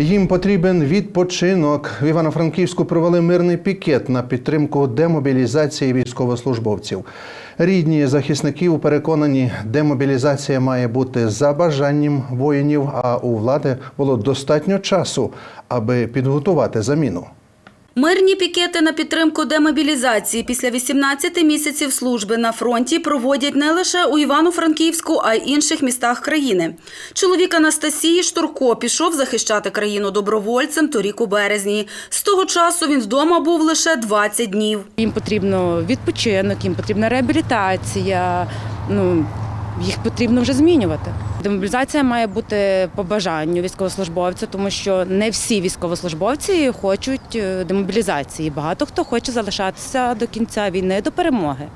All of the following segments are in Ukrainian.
Їм потрібен відпочинок. В Івано-Франківську провели мирний пікет на підтримку демобілізації військовослужбовців. Рідні захисників переконані, демобілізація має бути за бажанням воїнів, а у влади було достатньо часу, аби підготувати заміну. Мирні пікети на підтримку демобілізації після 18 місяців служби на фронті проводять не лише у Івано-Франківську, а й інших містах країни. Чоловік Анастасії Штурко пішов захищати країну добровольцем торік у березні. З того часу він вдома був лише 20 днів. Їм потрібно відпочинок, їм потрібна реабілітація. Ну їх потрібно вже змінювати. Демобілізація має бути по бажанню військовослужбовця, тому що не всі військовослужбовці хочуть е, демобілізації. Багато хто хоче залишатися до кінця війни до перемоги.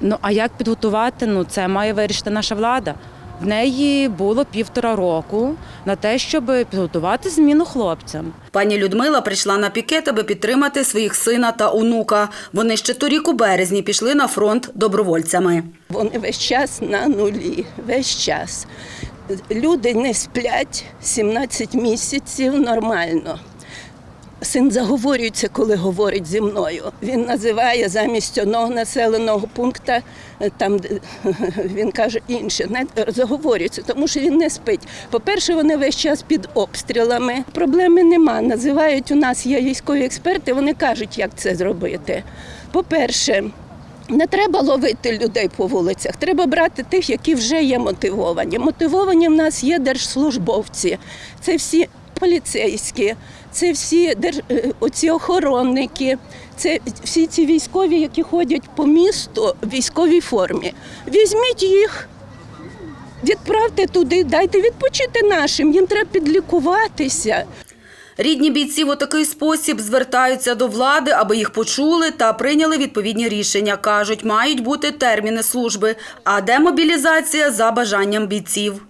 Ну а як підготувати? Ну це має вирішити наша влада. В неї було півтора року на те, щоб підготувати зміну хлопцям. Пані Людмила прийшла на пікет, аби підтримати своїх сина та онука. Вони ще торік у березні пішли на фронт добровольцями. Вони весь час на нулі, весь час. Люди не сплять 17 місяців нормально. Син заговорюється, коли говорить зі мною. Він називає замість одного населеного пункту, е, там він каже інше, заговорюється, тому що він не спить. По-перше, вони весь час під обстрілами. Проблеми нема. Називають у нас є військові експерти, вони кажуть, як це зробити. По-перше, не треба ловити людей по вулицях, треба брати тих, які вже є мотивовані. Мотивовані в нас є держслужбовці, це всі поліцейські, це всі держ... е, оці охоронники, це всі ці військові, які ходять по місту в військовій формі. Візьміть їх. Відправте туди, дайте відпочити нашим, їм треба підлікуватися. Рідні бійців у такий спосіб звертаються до влади, аби їх почули та прийняли відповідні рішення. Кажуть, мають бути терміни служби, а демобілізація за бажанням бійців.